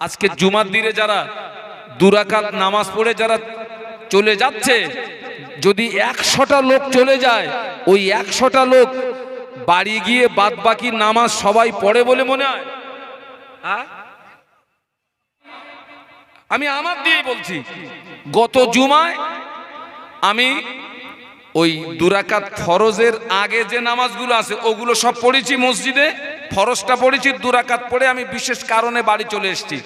আজকে জুমার দিনে যারা দুরাকাত নামাজ পড়ে যারা চলে যাচ্ছে, যদি একশোটা লোক চলে যায়, ওই একশোটা লোক বাড়ি গিয়ে বাদ বাকি নামাজ সবাই পড়ে বলে মনে হয় হ্যাঁ? আমি আমার দিয়ে বলছি, গত জুমায় আমি ওই দুরাকাত ফরজের আগে যে নামাজগুলো আছে, ওগুলো সব পড়েছি মসজিদে ফরজটা পড়েছি দুরাকাত পড়ে আমি বিশেষ কারণে বাড়ি চলে এসেছি।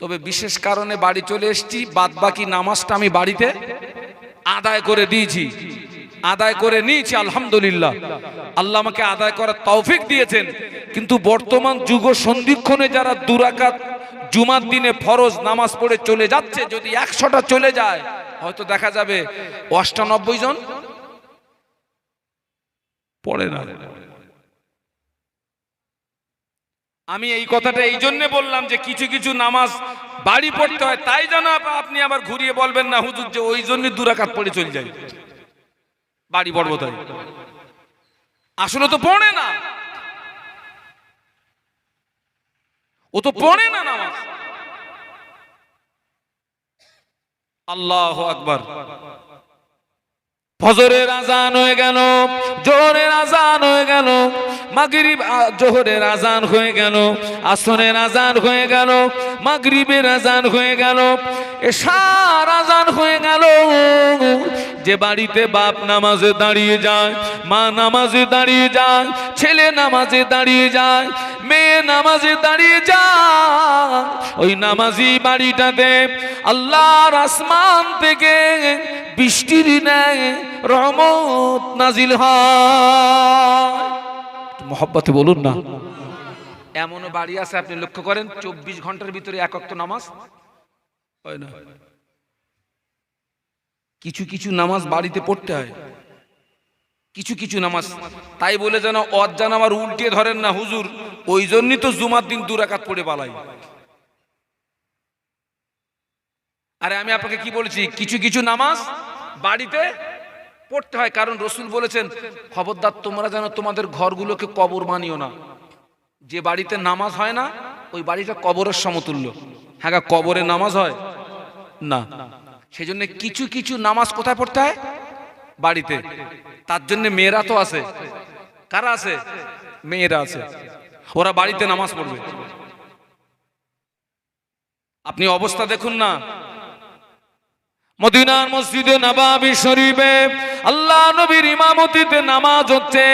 তবে বিশেষ কারণে বাড়ি চলে এসেছি বাদ বাকি নামাজটা আমি বাড়িতে আদায় করে দিয়েছি। আদায় করে নিয়েছি, আলহামদুলিল্লাহ। আল্লাহ আমাকে আদায় করার তৌফিক দিয়েছেন। কিন্তু বর্তমান যুগ সন্ধিক্ষণে যারা দুরাকাত জুমার দিনে ফরজ নামাজ পড়ে চলে যাচ্ছে, যদি একশোটা চলে যায়, হয়তো দেখা যাবে অষ্টানব্বই জন পড়ে না। আমি এই কথাটা এই জন্যে বললাম যে কিছু কিছু নামাজ বাড়ি পড়তে হয়। তাই যেন আপনি আবার ঘুরিয়ে বলবেন না, হুজুর, যে ওই জন্য দুরাকাত পড়ে চলে যায় বাড়ি পড়ব তাই। আসলে তো পড়ে না। ও তো পড়ে না নামাজ। আল্লাহ আকবার। ফজরের আজান হয়ে গেল, জোহরের আজান হয়ে গেল, মাগরিব জোহরের আজান হয়ে গেল আসনের আজান হয়ে গেল, মাগরিবের আজান হয়ে গেল এশার আজান হয়ে গেল। যে বাড়িতে বাপ নামাজে দাঁড়িয়ে যায়, মা নামাজে দাঁড়িয়ে যায়, ছেলে নামাজে দাঁড়িয়ে যায়, মেয়ে নামাজে দাঁড়িয়ে যায়। ওই নামাজি বাড়িটাতে আল্লাহর আসমান থেকে বৃষ্টির নেয় রহমত নাজিল হয়। মোহব্বতে বলুন না। এমনও বাড়ি আছে, আপনি লক্ষ্য করেন, চব্বিশ ঘণ্টার ভিতরে একক তো নামাজ। হয় না। কিছু কিছু নামাজ বাড়িতে পড়তে হয়। কিছু কিছু নামাজ। তাই বলে যেন অজ্জান আমার উল্টিয়ে ধরেন না হুজুর। ওই জন্যই তো জুমার দিন দুরাকাত পড়ে পালাই আরে আমি আপনাকে কি বলেছি? কিছু কিছু নামাজ বাড়িতে পড়তে হয়। কারণ রসুল বলেছেন, খবরদার, তোমরা যেন তোমাদের ঘরগুলোকে কবর মানিও না। যে বাড়িতে নামাজ হয় না, ওই বাড়িটা কবরের সমতুল্য। হ্যাঁ কবরে নামাজ হয়? না। সেই জন্য কিছু কিছু নামাজ কোথায় পড়তে হয়? বাড়িতে। তার জন্য মেয়েরা তো আছে। কারা আছে? মেয়েরা আছে। ওরা বাড়িতে নামাজ পড়বে। আপনি অবস্থা দেখুন না। মদিনার মসজিদে নবাবি শরীফে আল্লাহ নবীর ইমামতিতে নামাজ হচ্ছে।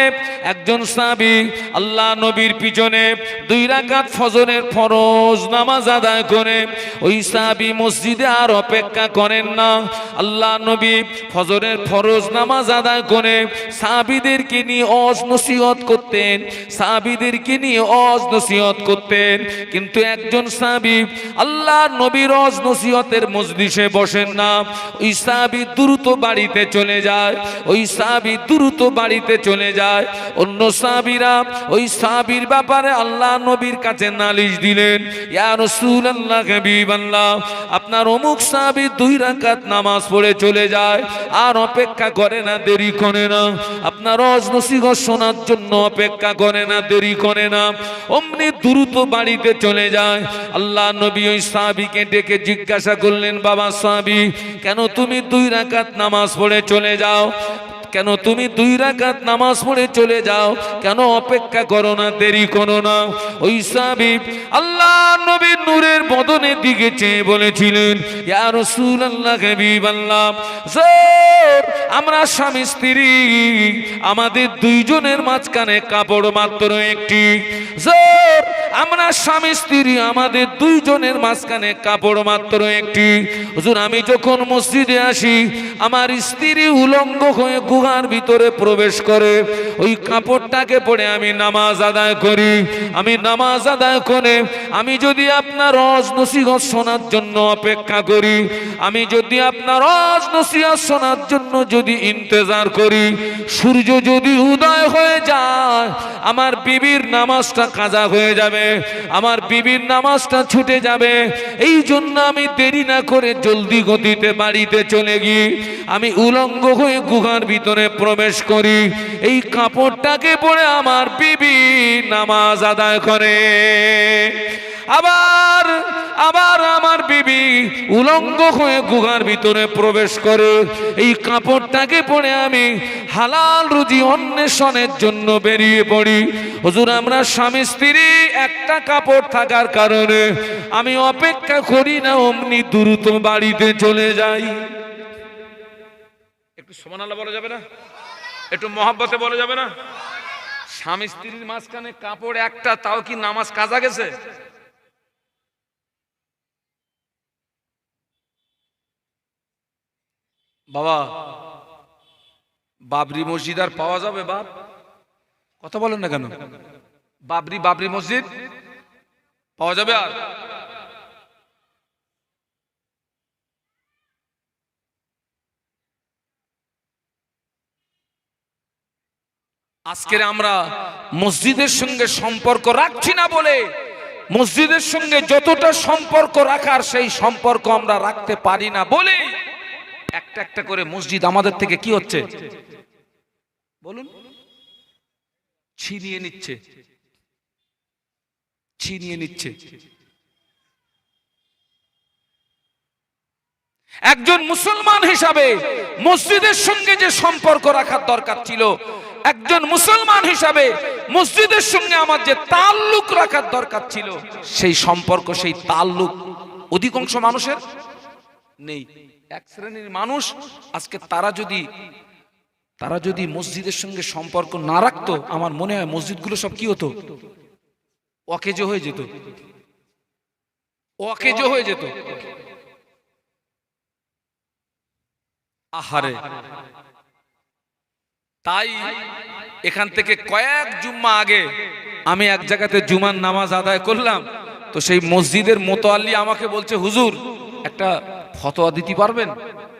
একজন সাবি আল্লাহ নবীর পিছনে দুই রাকাত ফজরের ফরজ নামাজ আদায় করে। ওই সাবি মসজিদে আর অপেক্ষা করেন না। আল্লাহ নবী ফজরের ফরজ নামাজ আদায় করে সাবিদেরকে নিয়ে অজ নসিহত করতেন সাবিদেরকে নিয়ে অজ নসিহত করতেন। কিন্তু একজন সাবি আল্লাহ নবীর অজ নসিহতের মজলিসে বসেন না। ওই সাবি দ্রুত বাড়িতে চলে যায়। ওই সাবি দ্রুত বাড়িতে চলে যায়। অন্য সাবিরা ওই সাবির ব্যাপারে আল্লাহ নবীর কাছে নালিশ দিলেন আপনার অমুক সাবি দুই রাকাত নামাজ পড়ে চলে যায়, আর অপেক্ষা করে না, দেরি করে না। আপনার অজ নসিহত শোনার জন্য অপেক্ষা করে না, দেরি করে না। অমনি দ্রুত বাড়িতে চলে যায়। আল্লাহ নবী ওই সাহাবিকে ডেকে জিজ্ঞাসা করলেন, বাবা সাহাবি, কেন তুমি দুই রাকাত নামাজ পড়ে চলে যাও? কেন তুমি দুই রাকাত নামাজ পড়ে চলে যাও? কেন অপেক্ষা করো না? দেরি করো না। ওই সাহাবি আল্লাহ নবীর নূরের বদনের দিকে চেয়ে বলেছিলেন, ইয়া রাসূলুল্লাহ, হাবিবাল্লাহ, জোর, আমরা স্বামী স্ত্রী, আমাদের দুইজনের মাঝখানে কাপড় মাত্র একটি। জোর, আমরা স্বামী স্ত্রী, আমাদের দুইজনের মাঝখানে কাপড় মাত্র একটি। হুজুর, আমি যখন মসজিদে আসি আমার স্ত্রী উলঙ্গ হয়ে গুহার ভিতরে প্রবেশ করে। ওই কাপড়টাকে পরে আমি নামাজ আদায় করি। আমি নামাজ আদায় করে আমি যদি আপনার রজ নসিহত শোনার জন্য অপেক্ষা করি, আমি যদি আপনার রজ নসিহত শোনার জন্য যদি ইন্তজার করি, সূর্য যদি উদয় হয়ে যায়, আমার বিবির নামাজটা কাজা হয়ে যাবে, আমার বিবির নামাজটা ছুটে যাবে। এই জন্য আমি দেরি না করে জলদি গতিতে বাড়িতে চলে গিয়ে আমি উলঙ্গ হয়ে গুহার ভিতরে প্রবেশ করি। এই কাপড়টাকে পরে আমার বিবি নামাজ আদায় করে। আবার আবার আমার বিবি উলঙ্গ হয়ে গুহার ভিতরে প্রবেশ করে। এই কাপড়টাকে পরে আমি হালাল রুজি অন্বেষণের জন্য বেরিয়ে পড়ি। হজুর, আমরা স্বামী স্ত্রী, একটা কাপড় থাকার কারণে আমি অপেক্ষা করি না, অমনি দ্রুত বাড়িতে চলে যাই। সমান আল্লাহ বলা যাবে না? একটু মহাব্বতে বলা যাবে না? স্বামী স্ত্রীর মাঝখানে কাপড় একটা, তাও কি নামাজ কাজা গেছে? বাবা, বাবরি মসজিদ আর পাওয়া যাবে বাপ? কথা বলেন না কেন? বাবরি বাবরি মসজিদ পাওয়া যাবে আর? আজকের আমরা মসজিদের সঙ্গে সম্পর্ক রাখছি না বলে, মসজিদের সঙ্গে যতটা সম্পর্ক রাখার সেই সম্পর্ক আমরা রাখতে পারি না বলে একটা একটা করে মসজিদ আমাদের থেকে কি হচ্ছে? বলুন। ছিনিয়ে নিচ্ছে। ছিনিয়ে নিচ্ছে। একজন মুসলমান হিসাবে মসজিদের সঙ্গে যে সম্পর্ক রাখার দরকার ছিল একজন মুসলমান হিসাবে মসজিদের সঙ্গে আমার যে তাল্লুক রাখার দরকার ছিল, সেই সম্পর্ক, সেই তাল্লুক অধিকাংশ মানুষের নেই। এক শ্রেণির মানুষ আজকে তারা যদি তারা যদি মসজিদের সঙ্গে সম্পর্ক না রাখতো, আমার মনে হয় মসজিদগুলো সব কি হতো? অকেজো হয়ে যেত। অকেজো হয়ে যেত। আহারে। তাই এখান থেকে কয়েক জুম্মা আগে আমি এক জায়গাতে জুমার নামাজ আদায় করলাম। তো সেই মসজিদের মোতোয়াল্লি আমাকে বলছে, হুজুর, একটা ফতোয়া দিতে পারবেন?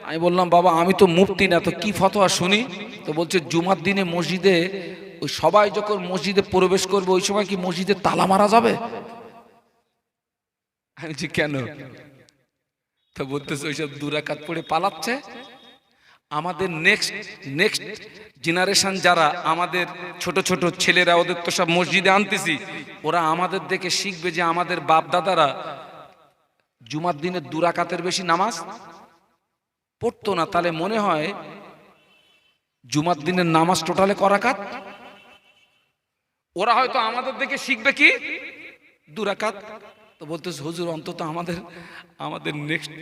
আমি বললাম, বাবা, আমি তো মুফতি না, তো কি ফতোয়া শুনি? তো বলছে, জুমার দিনে মসজিদে, ওই সবাই যখন মসজিদে প্রবেশ করবে, ওই সময় কি মসজিদে তালা মারা যাবে? কেন? তো বলতেছে, ওইসব দুরাকাত পড়ে পালাচ্ছে। আমাদের নেক্সট নেক্সট জেনারেশন যারা আমাদের ছোট ছোট ছেলেরা, ওদের তো সব মসজিদে আনতেছি, ওরা আমাদের দেখে শিখবে যে আমাদের বাপ দাদারা জুমার দিনে দুরাকাতের বেশি নামাজ পড়তো না। তাহলে মনে হয় জুমার দিনের নামাজ টোটালে করাকাত ওরা হয়তো আমাদের দেখে শিখবে কি? দুরাকাত তো বলতেছে, হুজুর, অন্তত আমাদের আমাদের নেক্সট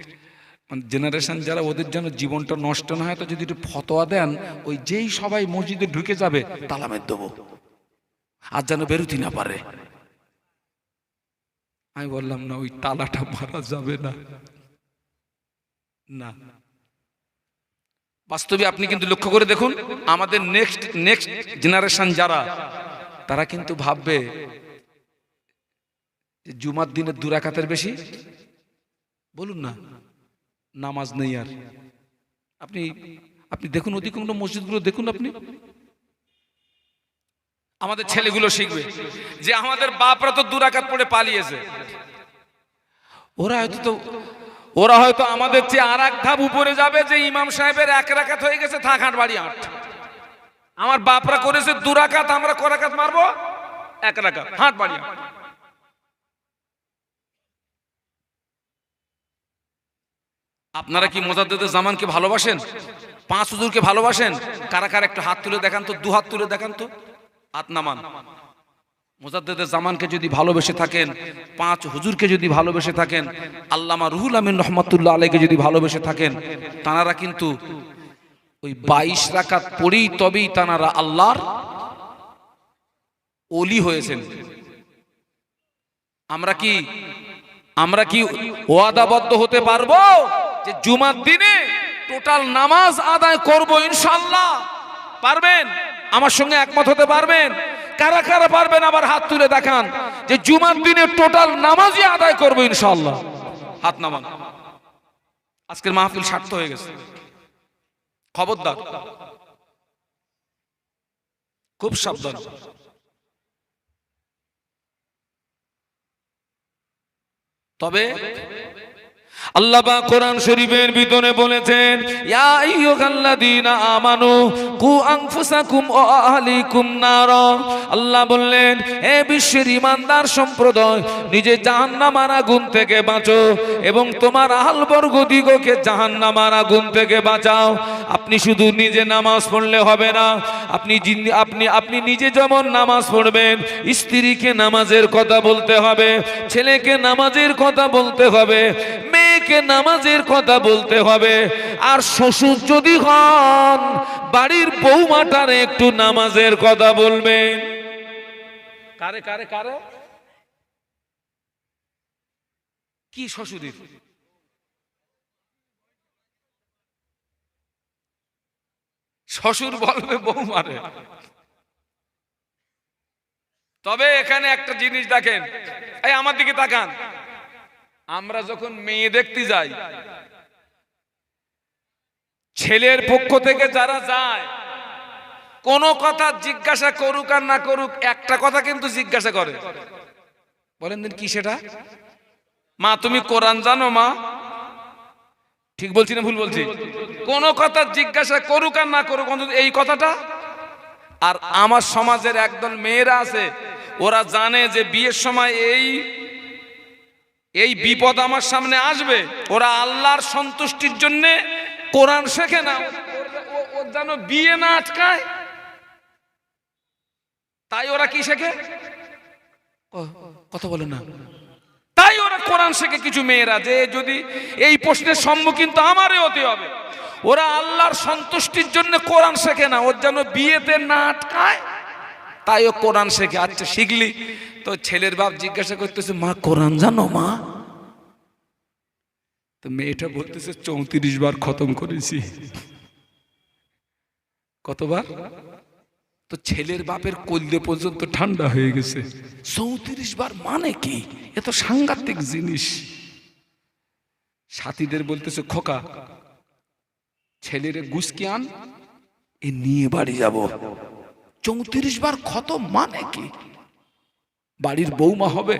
জেনারেশন যারা ওদের জন্য জীবনটা নষ্ট না হয়, তো যদি একটু ফতোয়া দেন, ওই যেই সবাই মসজিদে ঢুকে যাবে তালামের দেবো। আর যেন বেরুতি না পারে। আমি বললাম, না, ওই তালাটা মারা যাবে না। না। বাস্তবে আপনি কিন্তু লক্ষ্য করে দেখুন, আমাদের নেক্সট নেক্সট জেনারেশন যারা, তারা কিন্তু ভাববে জুমার দিনের দুরাকাতের বেশি। বলুন না। নামাজ নেই আর। আপনি আপনি দেখুন অধিকাংশ মসজিদগুলো, দেখুন আপনি। আমাদের ছেলেগুলো শিখবে যে আমাদের বাপরা তো দুরাকাত পড়ে পালিয়েছে। ওরা হয়তো তো, ওরা হয়তো আমাদের চেয়ে আর এক ধাপ উপরে যাবে যে ইমাম সাহেবের এক রাকাত হয়ে গেছে, থাক হাট বাড়ি আট। আমার বাপরা করেছে দুরাকাত আমরা করাকাত মারবো? এক রাকাত হাট বাড়ি আট। আপনারা কি মোজাদ্দেদের জামানকে ভালোবাসেন? পাঁচ হুজুরকে ভালোবাসেন? কারা কারা একটু হাত তুলে দেখান তো, দু হাত তুলে দেখান তো। হাত নামান। মোজাদ্দেদের জামানকে যদি ভালোবেসে থাকেন, পাঁচ হুজুরকে যদি ভালোবেসে থাকেন, আল্লামা রুহুল আমিন রহমতুল্লাহ আলাইকে যদি ভালোবেসে থাকেন তানারা কিন্তু ওই বাইশ রাকাত পড়েই তবেই তানারা আল্লাহর অলি হয়েছেন। আমরা কি আমরা কি ওয়াদাবদ্ধ হতে পারব? যে জুমার দিনে টোটাল নামাজ আদায় করব ইনশাল্লাহ পারবেন? আমার সঙ্গে একমত হতে পারবেন? কারা কারা পারবেন আবার হাত তুলে দেখান? যে জুমার দিনে টোটাল নামাজই আদায় করব ইনশাল্লাহ হাত নামান। আজকের মাহফিল স্বার্থ হয়ে গেছে। খবরদার। খুব সাবধান। তবে আল্লাহ কোরআন শরীফের ভিতরে বলেছেন আল্লাহ বললেন এ বিশ্বের ইমানদার সম্প্রদায়, নিজে জাহান্নামার আগুন থেকে বাঁচো এবং তোমার আহল বর্গ দিগকে জাহান্নামার আগুন থেকে বাঁচাও। আপনি শুধু নিজে নামাজ পড়লে হবে না, আপনি আপনি আপনি নিজে যেমন নামাজ পড়বেন, স্ত্রীকে নামাজের কথা বলতে হবে, ছেলেকে নামাজের কথা বলতে হবে মেয়েকে নামাজের কথা বলতে হবে। আর শ্বশুর যদি হন, বাড়ির বৌমাটার একটু নামাজের কথা বলবেন। কারে কারে কারে? কি শ্বশুরের? শ্বশুর বলবে বৌমারে তবে এখানে একটা জিনিস দেখেন। এই আমার দিকে তাকান। আমরা যখন মেয়ে দেখতে যাই, ছেলের পক্ষ থেকে যারা যায়, কোনো কথা জিজ্ঞাসা করুক আর না করুক, একটা কথা কিন্তু জিজ্ঞাসা করে। বলেন দিন কি সেটা? মা, তুমি কোরআন জানো মা? ঠিক বলছি না ভুল বলছি? কোনো কথা জিজ্ঞাসা করুক আর না করুক, অন্তত এই কথাটা। আর আমার সমাজের একদল মেয়েরা আছে, ওরা জানে যে বিয়ের সময় এই এই বিপদ আমার সামনে আসবে। ওরা আল্লাহর সন্তুষ্টির জন্য কোরআন শেখে না। ওর- যেন বিয়ে না আটকায়। তাই ওরা কি শেখে? কথা বলে না। তাই ওরা কোরআন শেখে কিছু মেয়েরা যে যদি এই প্রশ্নের সম্মুখীন তো আমারই হতে হবে। ওরা আল্লাহর সন্তুষ্টির জন্য কোরআন শেখে না। ওর যেন বিয়েতে না আটকায়। তাই ও কোরআন শেখে। আচ্ছা শিখলি? তো ছেলের বাপ জিজ্ঞাসা করতেছে, মা, কোরআন জানো, মা? তো মেয়েটা বলতেছে, চৌত্রিশ বার খতম করেছি। কতবার? তো ছেলের বাপের কলদে পর্যন্ত ঠান্ডা হয়ে গেছে। চৌত্রিশ বার মানে কি? এ তো সাংঘাতিক জিনিস। সাথীদের বলতেছে, খোকা, ছেলেরে গুসকে আন, এ নিয়ে বাড়ি যাব। চৌত্রিশ বার ক্ষত মানে কি? বাড়ির বৌমা হবে।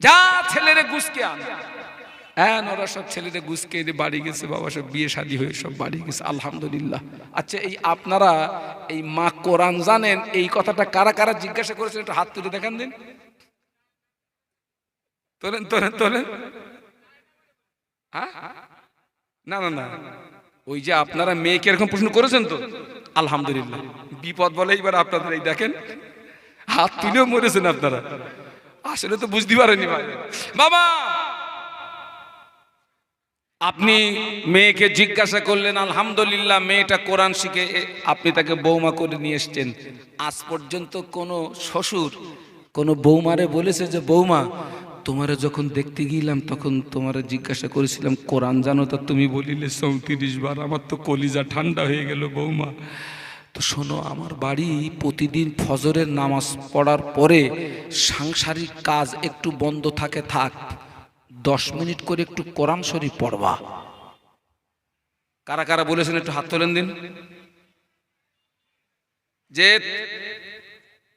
যা ছেলেরে গুসকে আন। হ্যাঁ ওরা সব ছেলেদের গুসকে বাড়ি গেছে, বাবা সব বিয়ে শাদী হয়ে সব বাড়ি গেছে, আলহামদুলিল্লাহ। আচ্ছা এই আপনারা এই মা কোরআন জানেন, এই কথাটা কারা কারা জিজ্ঞাসা করেছেন, একটু হাত তুলে দেখান দিন। তোলেন তোলেন তোলেন। হ্যাঁ? না না না। ওই যে আপনারা মেয়েকে এরকম প্রশ্ন করেছেন তো? আলহামদুলিল্লাহ। বিপদ বলে এইবার আপনাদের এই দেখেন, হাত তুলেও মরেছেন আপনারা। আসলে তো বুঝতে পারেনি ভাই। বাবা! আপনি মেয়েকে জিজ্ঞাসা করলেন, আলহামদুলিল্লাহ, মেয়েটা কোরআন শিখে আপনি তাকে বৌমা করে নিয়ে এসছেন। আজ পর্যন্ত কোনো শ্বশুর কোনো বৌমারে বলেছে যে, বৌমা তোমারে যখন দেখতে গিয়েলাম তখন তোমারে জিজ্ঞাসা করেছিলাম, কোরআন জানো তা তুমি বলিলে চৌত্রিশ বার, আমার তো কলিজা ঠান্ডা হয়ে গেল বৌমা। তো শোনো, আমার বাড়ি প্রতিদিন ফজরের নামাজ পড়ার পরে সাংসারিক কাজ একটু বন্ধ থাকে, থাক, দশ মিনিট করে একটু কোরআন শরীফ পড়বা। কারা কারা বলেছেন একটু হাত তোলেন দিন। যে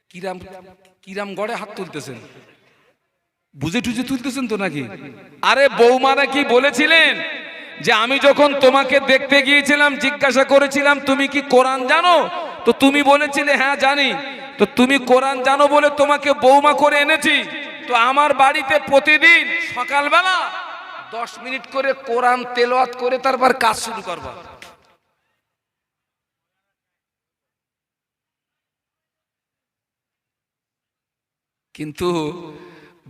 কিরাম কিরাম গড়ে হাত তুলতেছেন। বুঝে টুঝে তুলতেছেন তো নাকি? আরে বৌমারা কি বলেছিলেন যে আমি যখন তোমাকে দেখতে গিয়েছিলাম, জিজ্ঞাসা করেছিলাম, তুমি কি কোরআন জানো? তো তুমি বলেছিলে হ্যাঁ জানি। তো তুমি কোরআন জানো বলে তোমাকে বৌমা করে এনেছি। তো আমার বাড়িতে প্রতিদিন সকালবেলা দশ মিনিট করে কোরআন তেলাওয়াত করে তারপর কাজ শুরু করবা। কিন্তু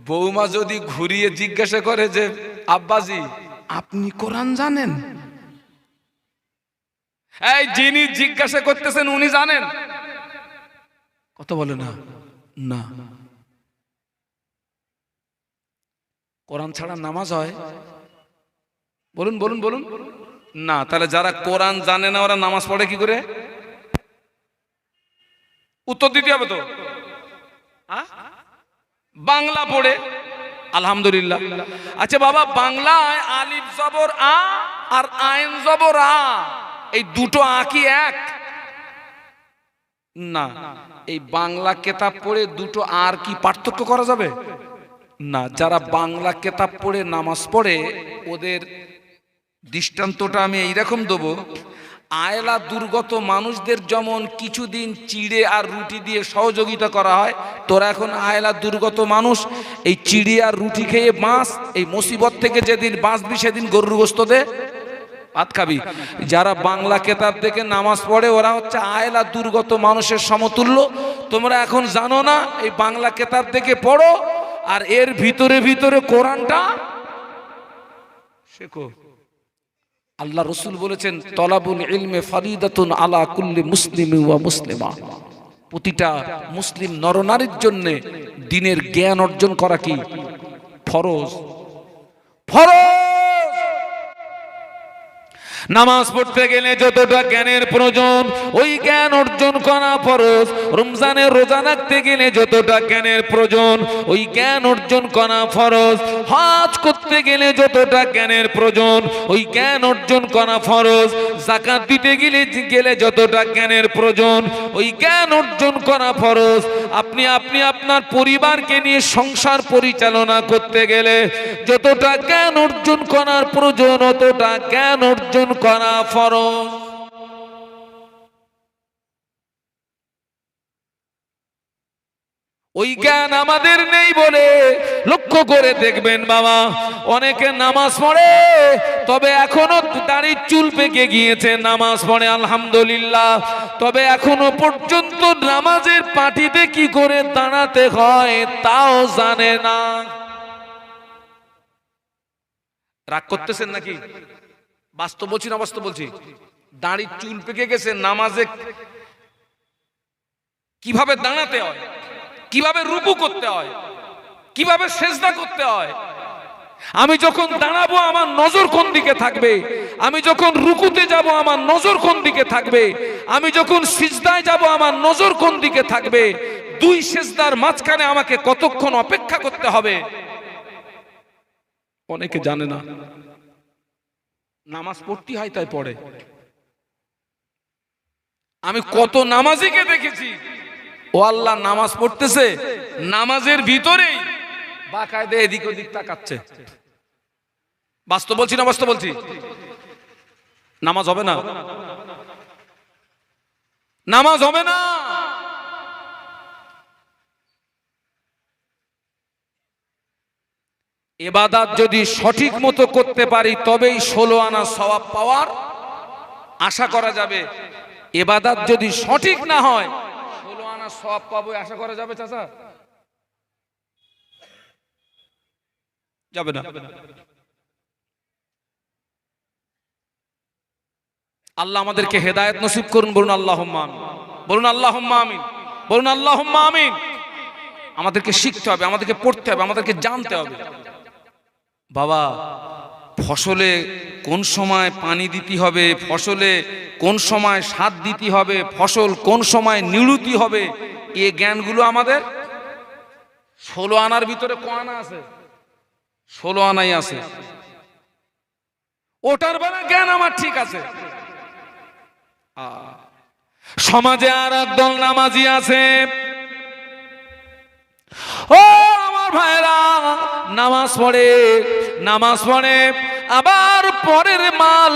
বৌমা যদি ঘুরিয়ে জিজ্ঞাসা করে যে, আব্বাজি, আপনি কোরআন জানেন? এই, যিনি জিজ্ঞাসা করতেছেন উনি জানেন। কত বলে না। না। কোরআন ছাড়া নামাজ হয়? বলুন বলুন বলুন। না, তাহলে যারা কোরআন জানে না, ওরা নামাজ পড়ে কি করে? উত্তর দিতে হবে তো? বাংলা পড়ে। আলহামদুলিল্লাহ। আচ্ছা বাবা, বাংলায় আলিফ জবর আ আর আইন জবর আ, এই দুটো আ কি এক? না, এই বাংলা কেতাব পড়ে দুটো আর কি পার্থক্য করা যাবে? না, যারা বাংলা কেতাব পড়ে, নামাজ পড়ে, ওদের দৃষ্টান্তটা আমি এইরকম দেবো আয়লা দুর্গত মানুষদের যেমন কিছুদিন চিড়ে আর রুটি দিয়ে সহযোগিতা করা হয়, তোরা এখন আয়লা দুর্গত মানুষ, এই চিড়ে আর রুটি খেয়ে বাঁচ, এই মুসিবত থেকে যেদিন বাঁচবি সেদিন গরুর গোস্ত দে, ভাত খাবি। যারা বাংলা কেতাব থেকে নামাজ পড়ে, ওরা হচ্ছে আয়লা দুর্গত মানুষের সমতুল্য। তোমরা এখন জানো না, এই বাংলা কেতাব থেকে পড়ো, আর এর ভিতরে ভিতরে কোরআনটা শেখো। আল্লাহ রসুল বলেছেন, তলাবুল ইলমে ফারিদাতুন আলা কুল্লি মুসলিম ওয়া মুসলিমা। প্রতিটা মুসলিম নরনারীর জন্য দিনের জ্ঞান অর্জন করা কি? ফরজ। ফরজ! নামাজ পড়তে গেলে যতটা জ্ঞানের প্রয়োজন, ওই জ্ঞান অর্জন করা ফরজ। রমজানের রোজা রাখতে গেলে যতটা জ্ঞানের প্রয়োজন, ওই জ্ঞান অর্জন করা ফরজ। হজ করতে গেলে যতটা জ্ঞানের প্রয়োজন, ওই জ্ঞান অর্জন করা ফরজ। জাকাত দিতে গেলে গেলে যতটা জ্ঞানের প্রয়োজন, ওই জ্ঞান অর্জন করা ফরজ। আপনি আপনি আপনার পরিবারকে নিয়ে সংসার পরিচালনা করতে গেলে যতটা জ্ঞান অর্জন করার প্রয়োজন, অতটা জ্ঞান অর্জন করা ফরজ। ওই জ্ঞান আমাদের নেই বলে লক্ষ্য করে দেখবেন বাবা, অনেকে নামাজ পড়ে, তবে এখনও দাড়ির চুল পেকে গিয়েছে, নামাজ পড়ে, আলহামদুলিল্লাহ। তবে এখনও পর্যন্ত নামাজের পাটিতে কি করে দাঁড়াতে হয় তাও জানে না। রাগ করতেছেন নাকি? বাস্তব বলছি না বাস্তব বলছি? দাড়ির চুল পেকে গেছে, নামাজে কীভাবে দাঁড়াতে হয়? কীভাবে রুকু করতে হয়? কীভাবে সেজদা করতে হয়? আমি যখন দাঁড়াবো, আমার নজর কোন দিকে থাকবে? আমি যখন রুকুতে যাব, আমার নজর কোন দিকে থাকবে? আমি যখন সিজদায় যাব, আমার নজর কোন দিকে থাকবে? দুই সেজদার মাঝখানে আমাকে কতক্ষণ অপেক্ষা করতে হবে? অনেকে জানে না। নামাজ পড়তে হয়, তাই পড়ে। আমি কত নামাজিকে দেখেছি, ও আল্লাহ নামাজ পড়তেছে, নামাজের ভিতরেই বাকায়দে এদিক ওদিক তাকাচ্ছে। বাস্তব বলছি না বাস্তব বলছি? নামাজ হবে না। নামাজ হবে না। এবাদাত যদি সঠিক মতো করতে পারি, তবেই ষোলো আনা সওয়াব পাওয়ার আশা করা যাবে। এবাদাত যদি সঠিক না হয়, ষোলো আনা সওয়াব পাবো আশা করা যাবে, চাচা? যাবে না। আল্লাহ আমাদেরকে হেদায়েত নসিব করুন, বলুন আল্লাহ বলুন আল্লাহ আমিন। বলুন আল্লাহ আমিন। আমাদেরকে শিখতে হবে, আমাদেরকে পড়তে হবে, আমাদেরকে জানতে হবে। বাবা, ফসলে কোন সময় পানি দিতে হবে, ফসলে কোন সময় সার দিতে হবে, ফসল কোন সময় নিড়ুতি হবে, এ জ্ঞানগুলো আমাদের ষোলো আনার ভিতরে ক আনা আছে? ষোলো আনাই আছে। ওটার বেলা জ্ঞান আমার ঠিক আছে। সমাজে আর একদল নামাজি আছে। ও আমার ভাইরা, নামাজ পড়ে নামাজ পড়ে, আবার পরের মাল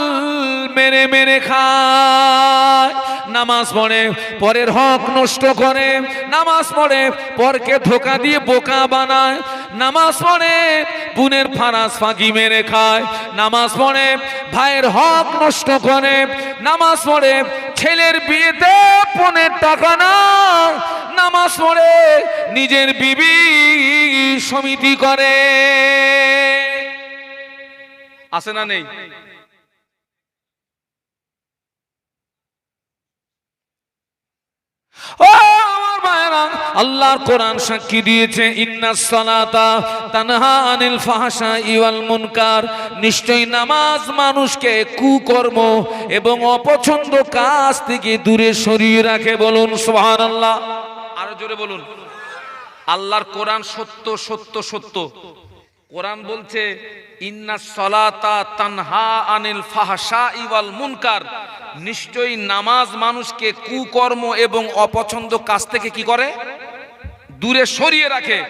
মেরে মেরে খায়। নামাজ পড়ে, পরের হক নষ্ট করে, নামাজ পড়ে, পরকে ধোকা দিয়ে বোকা বানায়। নামাজ পড়ে বুনের ফারাস ফাঁকি মেরে খায়। নামাজ পড়ে, ভাইয়ের হক নষ্ট করে। নামাজ পড়ে, ছেলের বিয়েতে পনেরো টাকা না নামাজ পড়ে, নিজের বিবি সমিতি করে। আছে না নেই? আল্লাহর কোরআন সাক্ষী দিয়েছে ইন্নাস সালাতা তানহা আনিল ফাহশা ইওয়াল মুনকার। নিশ্চয়ই নামাজ মানুষকে কুকর্ম এবং অপছন্দ কাজ থেকে দূরে সরিয়ে রাখে বলুন, সুবহানাল্লাহ। আরও জোরে বলুন। আল্লাহর কোরআন সত্য সত্য সত্য। কোরআন বলছে ইন্না তানহা আনিল মুনকার। নিশ্চয়ই নামাজ মানুষকে কুকর্ম এবং অপছন্দ কাজ থেকে কি করে? দূরে সরিয়ে রাখে।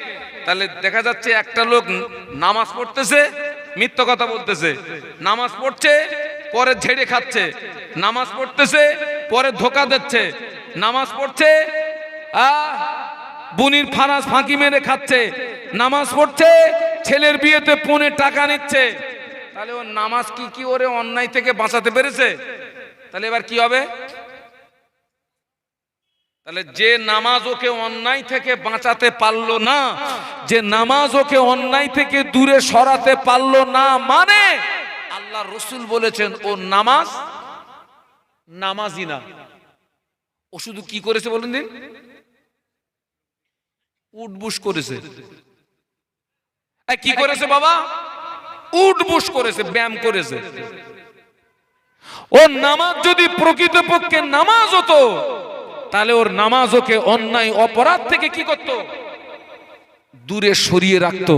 তাহলে দেখা যাচ্ছে একটা লোক নামাজ পড়তেছে মিথ্য কথা বলতেছে। নামাজ পড়ছে পরে ঝেড়ে খাচ্ছে। নামাজ পড়তেছে পরে ধোকা দিচ্ছে। নামাজ পড়ছে আহ, বুনির ফারাজ ফাঁকি মেরে খাচ্ছে, নামাজ পড়ছে, ছেলের বিয়েতে পনে টাকা নিচ্ছে। তাহলে ওর নামাজ কি কি ওরে অন্যায় থেকে বাঁচাতে পেরেছে? তাহলে এবার কি হবে? তাহলে যে নামাজ ওকে অন্যায় থেকে বাঁচাতে পারল না, যে নামাজ ওকে অন্যায় থেকে দূরে সরাতে পারল না মানে আল্লাহ রসুল বলেছেন, ও নামাজ নামাজি না। ও শুধু কি করেছে বলুন দিন? উঠবুস করেছে। কি করেছে বাবা? উঠবুস করেছে, ব্যায়াম করেছে। ও নামাজ যদি প্রকৃতপক্ষে নামাজ হতো, তাহলে ওর নামাজ ওকে অন্যায়, অপরাধ থেকে কি করত? দূরে সরিয়ে রাখতো।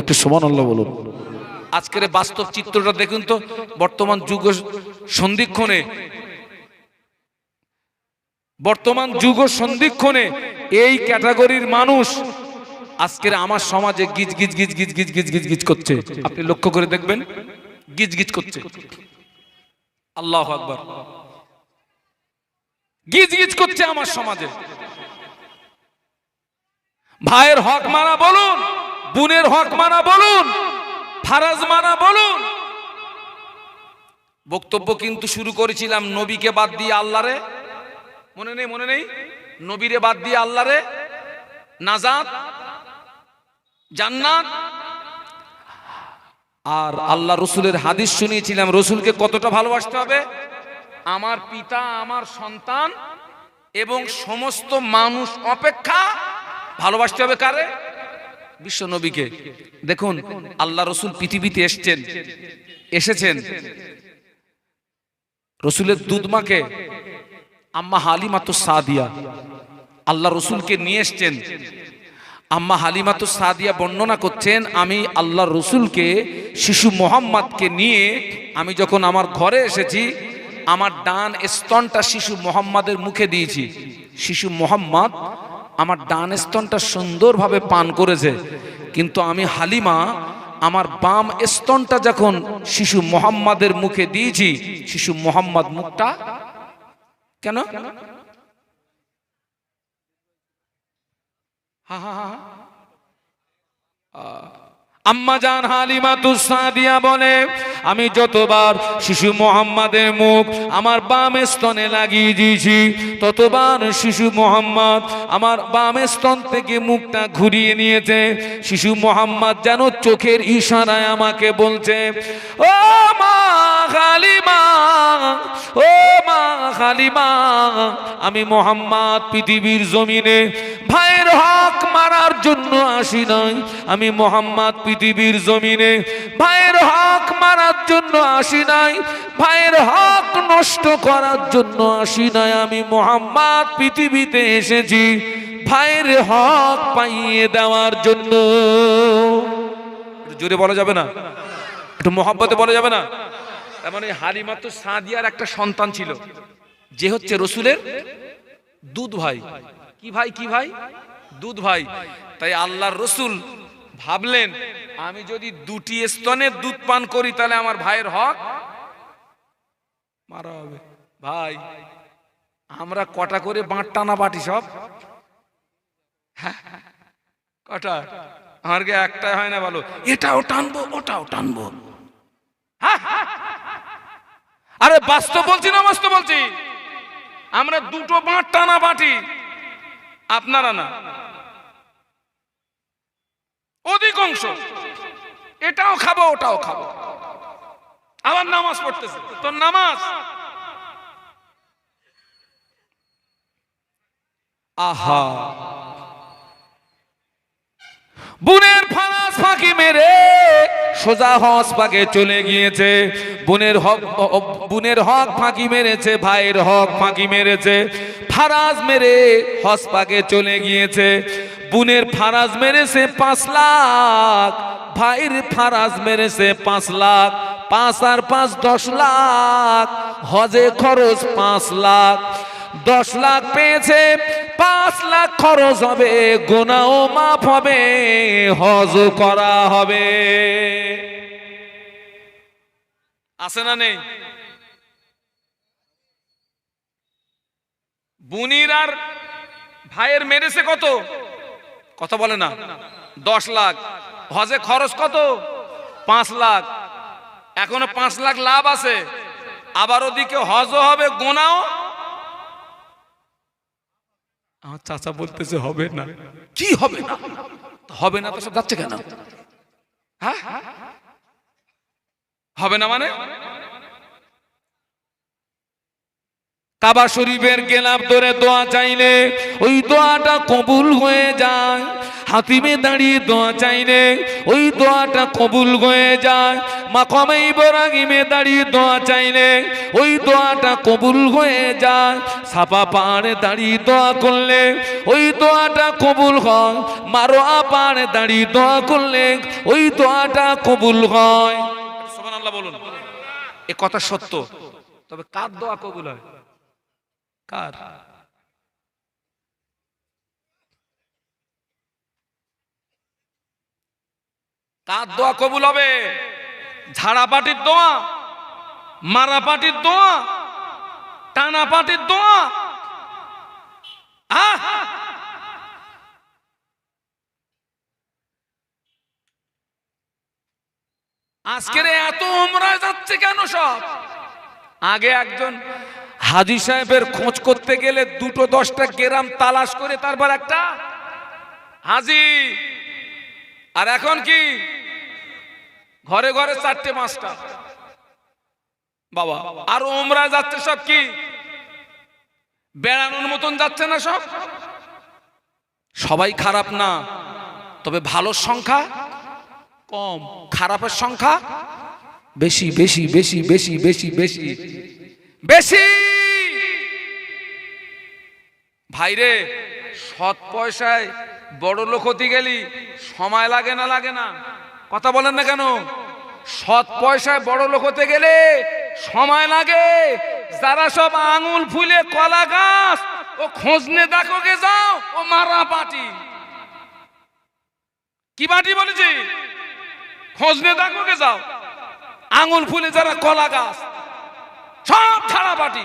একটু সমান বলুন। আজকের বাস্তব চিত্রটা দেখুন তো, বর্তমান যুগ সন্ধিক্ষণে বর্তমান যুগ সন্ধিক্ষণে এই ক্যাটাগরির মানুষ আজকের আমার সমাজে গিজ গিজ গিজ গিজ গিজ গিজ গিজ গিজ করছে। আপনি লক্ষ্য করে দেখবেন, গিজ গিজ করছে। আল্লাহ আকবর। গিজ গিজ করছে আমার সমাজে। ভাইয়ের হক মারা বলুন, বোনের হক মারা বলুন, ফারাজ মারা বলুন। বক্তব্য কিন্তু শুরু করেছিলাম নবীকে বাদ দিয়ে আল্লাহরে। মনে নেই মনে নেই? নবীরে বাদ দিয়ে আল্লাহরে? নাজাদ জান্নাত? আর আল্লাহ রসুলের হাদিস শুনিয়েছিলাম, রসুলকে কতটা ভালোবাসতে হবে? আমার পিতা, আমার সন্তান এবং সমস্ত মানুষ অপেক্ষা ভালোবাসতে হবে কারে? বিশ্ব নবীকে দেখুন, আল্লাহ রসুল পৃথিবীতে এসছেন, এসেছেন। রসুলের দুধমাকে আম্মা হালিমা তো সাদিয়া। আল্লাহ রসুলকে নিয়ে এসছেন। আম্মা হালিমা তো সাদিয়া বর্ণনা করছেন, আমি আল্লাহ রসুলকে, শিশু মোহাম্মদকে নিয়ে, আমি যখন আমার ঘরে এসেছি, আমার ডান স্তনটা শিশু মোহাম্মদের মুখে দিয়েছি। শিশু মোহাম্মদ আমার ডান স্তনটা সুন্দরভাবে পান করেছে। কিন্তু আমি হালিমা, আমার বাম স্তনটা যখন শিশু মোহাম্মদের মুখে দিয়েছি, শিশু মোহাম্মদ মুখটা কেন? হা হা হা আম্মা জান হালিমা তুসাদিয়া বলে, আমি যতবার শিশু মোহাম্মদের মুখ আমার বাম স্তনে লাগিয়ে দিয়েছি, ততবার শিশু মোহাম্মদ আমার বাম স্তন থেকে মুখটা ঘুরিয়ে নিয়েছে। শিশু মোহাম্মদ যেন চোখের ইশারায় আমাকে বলছে, ও মা হালিমা, ও মা হালিমা, আমি মোহাম্মদ পৃথিবীর জমিনে ভাইয়ের হক মারার জন্য আসি নাই। আমি মোহাম্মদ পৃথিবীর জমিনে ভাইয়ের হক মারার জন্য আসি নাই, ভাইয়ের হক নষ্ট করার জন্য আসি নাই। আমি মোহাম্মদ পৃথিবীতে এসেছি ভাইয়ের হক পাইয়ে দেওয়ার জন্য। জোরে বলা যাবে না? একটু মোহাম্মতে বলা যাবে না? তার মানে হালিমা তো সাদিয়ার একটা সন্তান ছিল, যে হচ্ছে রসুলের দুধ ভাই। কি ভাই কি ভাই? দুধ ভাই। তাই আল্লাহর রসুল ভাবলেন আমি যদি দুটি স্তনের দুধ পান করি তাহলে আমার ভাইয়ের হক? মারা হবে। ভাই আমরা কটা করে বাঁট টানা বাটি সব? হ্যাঁ, কটা? আমার গে একটাই হয় না বলো। এটাও টানবো ওটাও টানবো। আরে বাস্তব বলছি না বাস্তব বলছি? আমরা দুটো বাঁট টানা বাটি। আপনারা না। অধিকাংশ। এটাও খাব, ওটাও খাব। আবার নামাজ পড়তেছে। তোর নামাজ? আহা। বুনের ফারাস ফাঁকি মেরে সোজা হস পাকে চলে গিয়েছে। বুনের হক বুনের হক ফাঁকি মেরেছে, ভাইয়ের হক ফাঁকি মেরেছে। ফারাজ মেরে হস পাকে চলে গিয়েছে। বুনের ফারাজ মেরেছে পাঁচ লাখ, ভাইয়ের ফারাজ মেরেছে পাঁচ লাখ, পাঁচ আর পাঁচ দশ লাখ, হজে খরচ পাঁচ লাখ, দশ লাখ পেয়েছে, পাঁচ লাখ খরচ হবে, গোনাও মাফ হবে, হজ করা হবে। আছে না নেই? বুনির আর ভাইয়ের মেরেছে কত? কথা বলে না? দশ লাখ। হজে খরচ কত? পাঁচ লাখ। এখনও পাঁচ লাখ লাভ আছে। আবার ওদিকে হজও হবে, গোনাও। আমার চাচা বলতেছে, হবে না। কি হবে না? হবে না তো সব যাচ্ছে কেন? হ্যাঁ? হবে না মানে? কাবা শরীফের গেলাপ ধরে দোয়া চাইলে, ওই দোয়াটা কবুল হয়ে যায়। হাতিমে দাঁড়িয়ে দোয়া চাইলে, ওই দোয়াটা কবুল হয়ে যায়। মাকমে ইব্রাহিমে দাঁড়িয়ে দোয়া চাইলে, ওই দোয়াটা কবুল হয়ে যায়। সাপা পাহাড়ে দাঁড়িয়ে দোয়া করলে, ওই দোয়াটা কবুল হয়। মারোয়া পাহাড়ে দাঁড়িয়ে দোয়া করলে, ওই দোয়াটা কবুল হয়। বলুন। এ কথা সত্য, তবে কার দোয়া কবুল হয়? কার? কার দোয়া কবুল হবে? ঝাড়া পাটির দোয়া? মারা পাটির দোয়া? টানা পাটির দোয়া! আজকের এত উমরায় যাচ্ছে কেন সব? আগে একজন হাজি সাহেবের খোঁজ করতে গেলে দুটো দশটা গ্রাম তালাশ করে তারপর একটা, হাজি, আর এখন কি? ঘরে ঘরে চারটে পাঁচটা বাবা, আর ওমরা যাচ্ছে সব কি? বেড়ানোর মতন যাচ্ছে না সব? সবাই খারাপ না, তবে ভালোর সংখ্যা কম, খারাপের সংখ্যা বেশি বেশি বেশি বেশি বেশি বেশি বেশি। ভাইরে, সৎ পয়সায় বড় লোক হতে গেলি সময় লাগে না লাগে না। কথা বলেন না কেন? সৎ পয়সায় বড় লোক হতে গেলে সময় লাগে। যারা সব আঙুল ফুলে কলা গাছ, ও খোঁজনে দেখো গে যাও, ও মারা পাটি। কি পাটি বলেছি? খোঁজনে দেখো গে যাও। আঙুল ফুলে যারা কলা গাছ, সব ছাড়া পাটি।